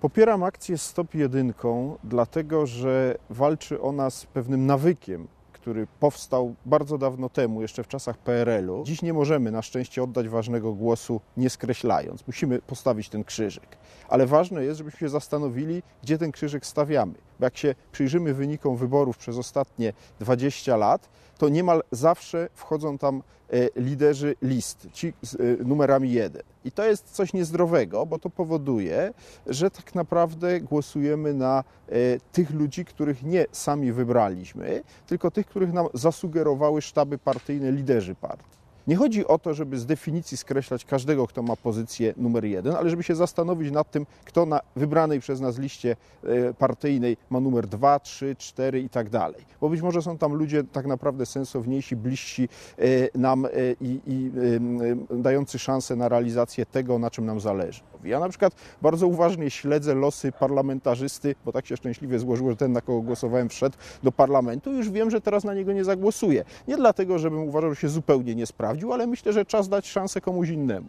Popieram akcję Stop Jedynką, dlatego że walczy ona z pewnym nawykiem, który powstał bardzo dawno temu, jeszcze w czasach PRL-u. Dziś nie możemy na szczęście oddać ważnego głosu, nie skreślając. Musimy postawić ten krzyżyk. Ale ważne jest, żebyśmy się zastanowili, gdzie ten krzyżyk stawiamy. Bo jak się przyjrzymy wynikom wyborów przez ostatnie 20 lat, to niemal zawsze wchodzą tam e, liderzy list, ci z e, numerami jeden. I to jest coś niezdrowego, bo to powoduje, że tak naprawdę głosujemy na e, tych ludzi, których nie sami wybraliśmy, tylko tych, których nam zasugerowały sztaby partyjne, liderzy partii. Nie chodzi o to, żeby z definicji skreślać każdego, kto ma pozycję numer jeden, ale żeby się zastanowić nad tym, kto na wybranej przez nas liście e, partyjnej ma numer dwa, trzy, cztery i tak dalej. Bo być może są tam ludzie tak naprawdę sensowniejsi, bliżsi e, nam e, i, i dający szansę na realizację tego, na czym nam zależy. Ja na przykład bardzo uważnie śledzę losy parlamentarzysty, bo tak się szczęśliwie złożyło, że ten, na kogo głosowałem, wszedł do parlamentu. Już wiem, że teraz na niego nie zagłosuję. Nie dlatego, żebym uważał, że się zupełnie nie sprawdził, ale myślę, że czas dać szansę komuś innemu.